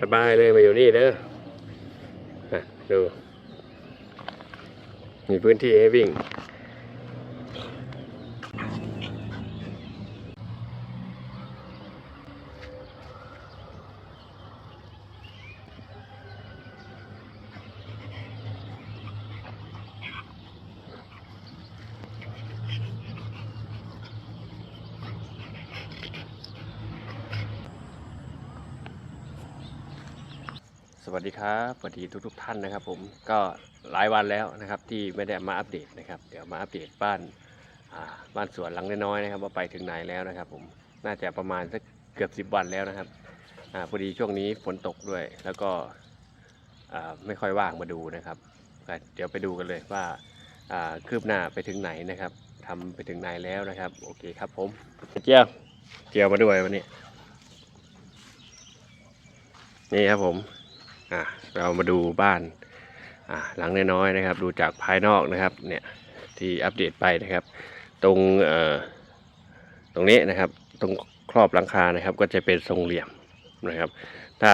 สบายเลยมาอยู่นี่เด้อดู มีพื้นที่ให้วิ่ง สวัสดีครับสวัสดีทุกทท่านนะครับ ผมก็หลายวันแล้วนะครับ ที่ไม่ได้มาอัปเดตนะครับ เดี๋ยวมาอัปเดตบ้านบ้านสวนหลังน้อยๆนะครับ ว่าไปถึงไหนแล้วนะครับ ผมน่าจะประมาณสักเกือบสิบวันแล้วนะครับอพอดีช่วงนี้ฝนตกด้วย แล้วก็ไม่ค่อยว่างมาดูนะครับเดี๋ยวไปดูกันเลยว่าอ่าคืบหน้าไปถึงไหนนะครับทำไปถึงไหนแล้วนะครับ โอเคครับผมเจียวเจียวมาด้วยวันนี้นี่ครับผม อะเรามาดูบ้านอะหลังน้อยๆนะครับ ดูจากภายนอกนะครับเนี่ยที่อัปเดตไปนะครับ ตรงเอ่อตรงนี้นะครับ ตรงครอบหลังคานะครับ ก็จะเป็นทรงเหลี่ยมนะครับ ถ้า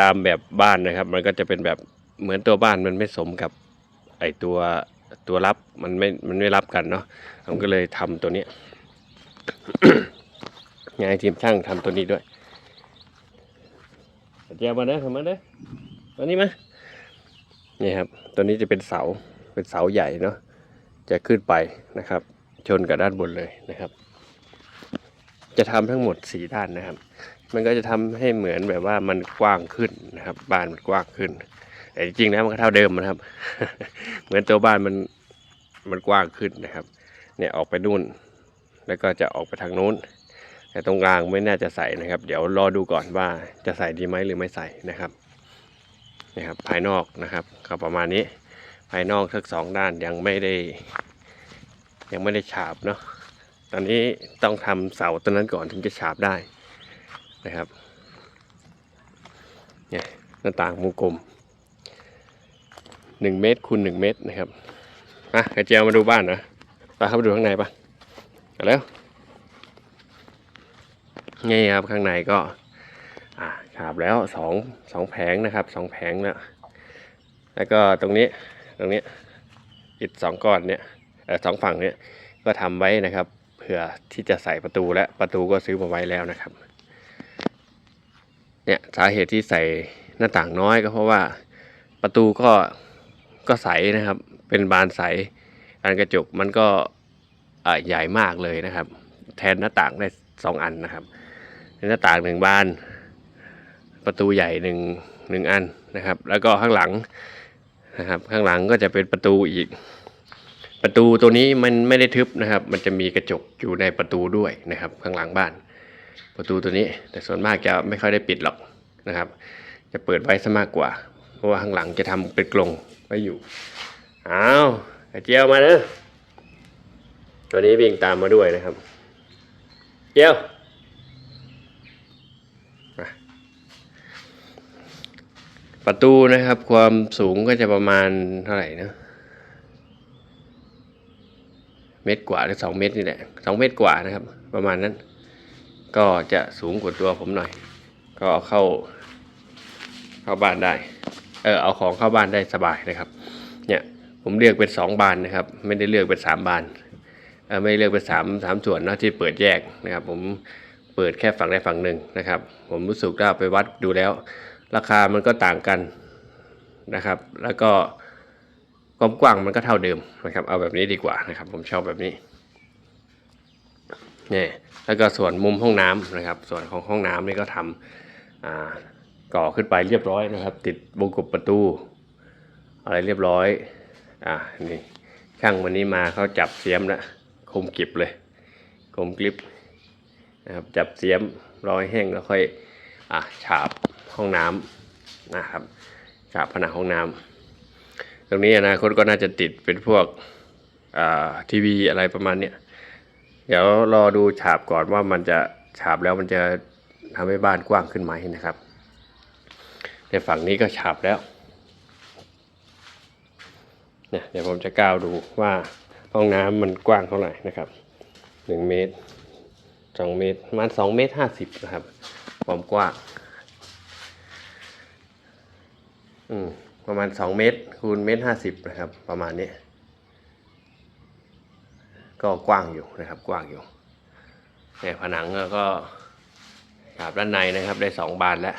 ตามแบบบ้านนะครับ มันก็จะเป็นแบบเหมือนตัวบ้านมันไม่สมกับไอตัวตัวรับมันไม่มันไม่รับกันเนาะผมก็เลยทำตัวนี้งานทีมช่างทำตัวนี้ด้วยเจียบมาเด้อทำมาเด้อ ตัวนี้ไหมนี่ครับ ตัวนี้จะเป็นเสา เป็นเสาใหญ่เนาะ จะขึ้นไปนะครับ ชนกับด้านบนเลยนะครับ จะทำทั้งหมดสี่ด้านนะครับ มันก็จะทำให้เหมือนแบบว่ามันกว้างขึ้นนะครับ บ้านมันกว้างขึ้น แต่จริงๆแล้วมันก็เท่าเดิมนะครับ เหมือนตัวบ้านมันมันกว้างขึ้นนะครับ เนี่ยออกไปนู่น แล้วก็จะออกไปทางนู้น แต่ตรงกลางไม่น่าจะใส่นะครับ เดี๋ยวรอดูก่อนว่าจะใส่ดีไหมหรือไม่ใส่นะครับ นะครับภายนอกนะครับก็ประมาณนี้ภายนอกทั้งสองด้านยังไม่ได้ ยังไม่ได้ฉาบเนาะตอนนี้ต้องทำเสาตัวนั้นก่อนถึงจะฉาบได้นะครับเนี่ยหน้าต่างวงกลมหนึ่งเมตรคูณหนึ่งเมตรนะครับอะกระเจียวมาดูบ้านนะไปเข้าไปดูข้างในปะไปแล้วนี่ครับข้างในก็ อ่าฉาบแล้วสองสองแผงนะครับสองแผงแล้วแล้วก็ตรงนี้ตรงนี้อิฐสองก้อนเนี่ยเออสองฝั่งเนี่ยก็ทำไว้นะครับเผื่อที่จะใส่ประตูและประตูก็ซื้อมาไว้แล้วนะครับเนี่ยสาเหตุที่ใส่หน้าต่างน้อยก็เพราะว่าประตูก็ก็ใสนะครับ เป็นบานใสการกระจกมันก็ใหญ่มากเลยนะครับ แทนหน้าต่างได้สองอันนะครับหน้าต่างหนึ่งบาน ประตูใหญ่หนึ่งหนึ่งอันนะครับ แล้วก็ข้างหลังนะครับ ข้างหลังก็จะเป็นประตูอีก ประตูตัวนี้มันไม่ได้ทึบนะครับ มันจะมีกระจกอยู่ในประตูด้วยนะครับ ข้างหลังบ้าน ประตูตัวนี้ แต่ส่วนมากจะไม่ค่อยได้ปิดหรอกนะครับ จะเปิดไว้ซะมากกว่า เพราะว่าข้างหลังจะทำเป็นกรงไว้อยู่อ้าวกระเจียวมาเนอะตัวนี้วิ่งตามมาด้วยนะครับ เจียวมา ประตูนะครับ ความสูงก็จะประมาณเท่าไหร่นะเมตรกว่าหรือสองเมตรนี่แหละสองเมตรกว่านะครับ ประมาณนั้น ก็จะสูงกว่าตัวผมหน่อย ก็เอาเข้า เข้าบ้านได้ เออเอาของเข้าบ้านได้สบายนะครับ เนี่ยผมเลือกเป็นสองบานนะครับ ไม่ได้เลือกเป็นสามบานเออไม่ได้เลือกเป็นสามสามส่วนนะที่เปิดแยกนะครับ ผมเปิดแค่ฝั่งใดฝั่งหนึ่งนะครับ ผมรู้สึกว่าไปวัดดูแล้ว ราคามันก็ต่างกันนะครับ แล้วก็ความกว้างมันก็เท่าเดิมนะครับ เอาแบบนี้ดีกว่านะครับ ผมชอบแบบนี้นี่แล้วก็ส่วนมุมห้องน้ำนะครับ ส่วนของห้องน้ำนี่ก็ทำอ่าก่อขึ้นไปเรียบร้อยนะครับ ติดวงกบประตู อะไรเรียบร้อยอ่านี่ช่างวันนี้มาเขาจับเสียมแล้วคมกริบเลยคมกริบนะครับจับเสียมรอยแห้งแล้วค่อยอะฉาบ ห้องน้ำนะครับฉาบผนังห้องน้ำตรงนี้อนาคตก็น่าจะติดเป็นพวกทีวีอะไรประมาณเนี้ยเดี๋ยวรอดูฉาบก่อนว่ามันจะฉาบแล้วมันจะทำให้บ้านกว้างขึ้นไหมนะครับ ในฝั่งนี้ก็ฉาบแล้วเนี่ยเดี๋ยวผมจะก้าวดูว่าห้องน้ำมันกว้างเท่าไหร่นะครับหนึ่งเมตรสองเมตรประมาณสองเมตรห้าสิบนะครับความกว้าง อืมประมาณสองเมตรคูณเมตรห้าสิบนะครับ ประมาณนี้ ก็กว้างอยู่นะครับ กว้างอยู่เนี่ยผนังก็ฉาบด้านในนะครับ ได้สองบานแล้ว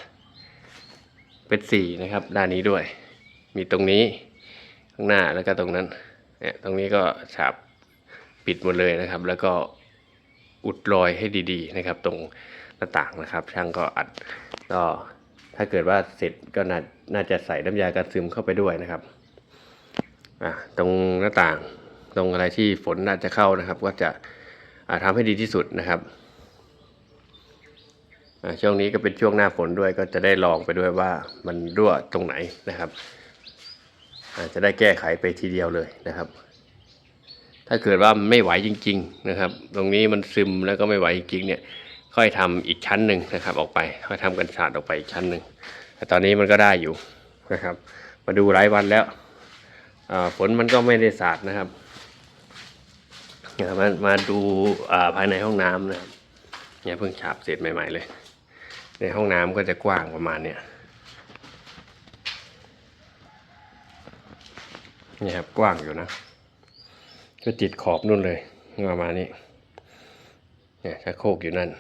เป็นสี่นะครับ ด้านนี้ด้วย มีตรงนี้ข้างหน้าแล้วก็ตรงนั้น เนี่ยตรงนี้ก็ฉาบปิดหมดเลยนะครับ แล้วก็อุดรอยให้ดี ๆ นะครับ ตรงหน้าต่างนะครับ ช่างก็อัดก็ ถ้าเกิดว่าเสร็จก็น่านาจะใส่น้ำยากันซึมเข้าไปด้วยนะครับอะตรงหน้าต่างตรงอะไรที่ฝนน่าจะเข้านะครับ ก็จะอ่าทำให้ดีที่สุดนะครับอ่าช่วงนี้ก็เป็นช่วงหน้าฝนด้วยก็จะได้ลองไปด้วยว่ามันรั่วตรงไหนนะครับอาจจะได้แก้ไขไปทีเดียวเลยนะครับ ถ้าเกิดว่าไม่ไหวจริง ๆนะครับ ตรงนี้มันซึมแล้วก็ไม่ไหวจริงๆเนี่ย ค่อยทำอีกชั้นหนึ่งนะครับ ออกไปค่อยทำกันศาสตร์ออกไปอีกชั้นหนึ่งแต่ตอนนี้มันก็ได้อยู่นะครับ มาดูหลายวันแล้วฝนมันก็ไม่ได้สาดนะครับมามาดูภายในห้องน้ำนะครับเนี่ยเพิ่งฉาบเสร็จใหม่ ๆ เลย ในห้องน้ำก็จะกว้างประมาณเนี้ยนี่ครับกว้างอยู่นะ ก็ติดขอบนู่นเลยประมาณนี้เนี่ยชักโครกอยู่นั่น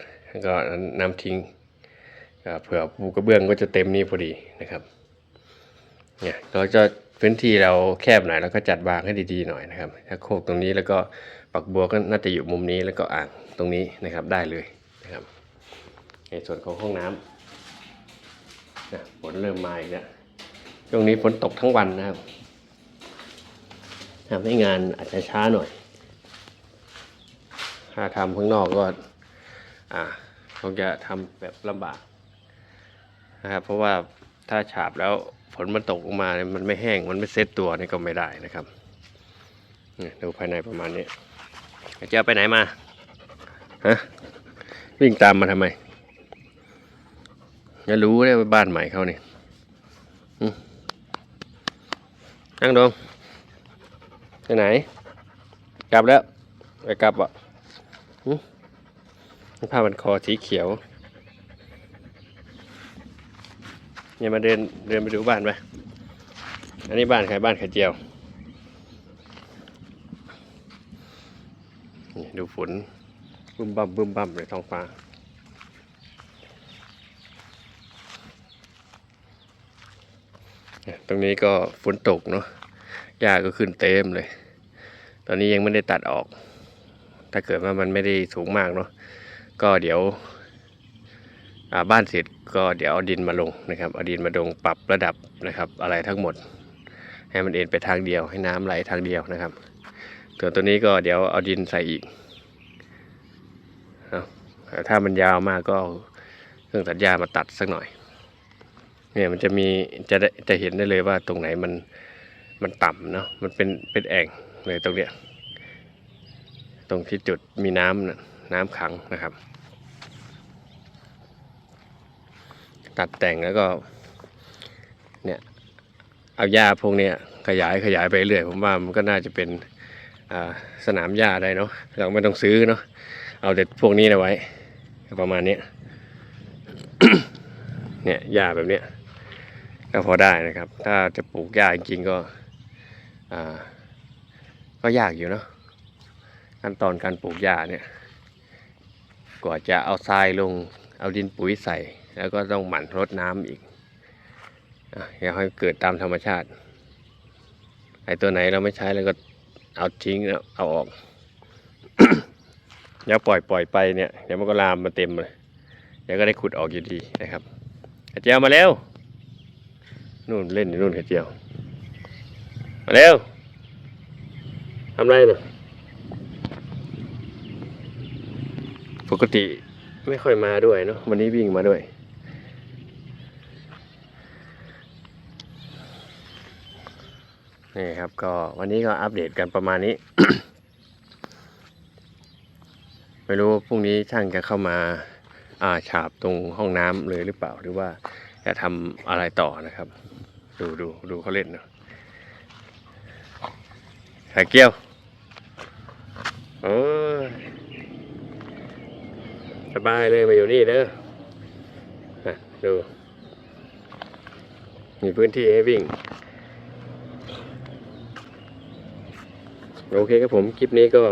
ก็น้ำทิ้งเผื่อปูกระเบื้องก็จะเต็มนี่พอดีนะครับเนี่ยเราจะพื้นที่เราแคบหน่อยแล้วก็จัดวางให้ดีๆหน่อยนะครับชักโคกตรงนี้แล้วก็ปักบัวก็น่าจะอยู่มุมนี้แล้วก็อ่างตรงนี้นะครับได้เลยนะครับ ในส่วนของห้องน้ำนะฝนเริ่มมาอีกแล้วช่วงนี้ฝนตกทั้งวันนะครับทำให้งานอาจจะช้าหน่อย ถ้าทำข้างนอกก็อ่า คงจะทำแบบลำบากนะครับ เพราะว่าถ้าฉาบแล้วฝนมันตกลงมาเนี่ยมันไม่แห้งมันไม่เซ็ตตัวนี่ก็ไม่ได้นะครับนี่ดูภายในประมาณนี้เจ้าไปไหนมาฮะวิ่งตามมาทำไมจะรู้ได้ว่าบ้านใหม่เขานี่นั่งดงไปไหน กลับแล้วไปกลับอะ ผ้าพันคอสีเขียว เนี่ยมาเดินเดินไปดูบ้านไปอันนี้บ้านใครบ้านไข่เจียวนี่ดูฝนบึ้มบั่มบึ้มบั่มเลยท้องฟ้าตรงนี้ก็ฝนตกเนาะหญ้าก็ขึ้นเต็มเลย ตอนนี้ยังไม่ได้ตัดออก ถ้าเกิดว่ามันไม่ได้สูงมากเนาะ ก็เดี๋ยวบ้านเสร็จก็เดี๋ยวเอาดินมาลงนะครับเอาดินมาลงปรับระดับนะครับอะไรทั้งหมด ให้มันเอ็นไปทางเดียวให้น้ำไหลทางเดียวนะครับส่วนตัวนี้ก็เดี๋ยวเอาดินใส่อีกถ้ามันยาวมากก็เอาเครื่องตัดหญ้ามาตัดสักหน่อยเนี่ยมันจะมีจะได้จะเห็นได้เลยว่าตรงไหนมันมันต่ำเนาะมันเป็นเป็นแอ่งเลยตรงเนี้ยตรงที่จุดมีน้ำน่ะ น้ำขังนะครับ ตัดแต่งแล้วก็เนี่ยเอาหญ้าพวกนี้ขยายขยายไปเรื่อยผมว่ามันก็น่าจะเป็นสนามหญ้าได้เนาะเราไม่ต้องซื้อเนาะเอาแต่พวกนี้นะไว้ ประมาณนี้เนี่ยหญ้าแบบเนี้ยก็พอได้นะครับ ถ้าจะปลูกหญ้าจริงๆก็ก็ยากอยู่เนาะขั้นตอนการปลูกหญ้าเนี่ย กว่าจะเอาทรายลงเอาดินปุ๋ยใส่ แล้วก็ต้องหมั่นรดน้ำอีกอย่าให้เกิดตามธรรมชาติไอตัวไหนเราไม่ใช้แล้วก็เอาทิ้งแล้วเอาออกอย่าปล่อยปล่อยไปเนี่ยเดี๋ยวมันก็ลามมาเต็มเลยเดี๋ยวก็ได้ขุดออกอยู่ดีนะครับกระเจียวมาเร็วนู่นเล่นอยู่นู่นกระเจียว มาเร็วทำไรเนี่ย ปกติไม่ค่อยมาด้วยเนาะวันนี้วิ่งมาด้วย นี่ครับก็วันนี้ก็อัปเดตกันประมาณนี้ ไม่รู้พรุ่งนี้ช่างจะเข้ามาอาฉาบตรงห้องน้ำเลยหรือเปล่าหรือว่าจะทำอะไรต่อนะครับ ดูดูดูเขาเล่นเนาะขาเกี้ยวโอ้ บายเลยมาอยู่นี่เด้อดูมีพื้นที่ให้วิ่ง โอเคครับผม คลิปนี้ก็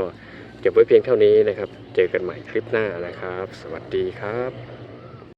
เก็บไว้เพียงเท่านี้นะครับ เจอกันใหม่คลิปหน้านะครับ สวัสดีครับ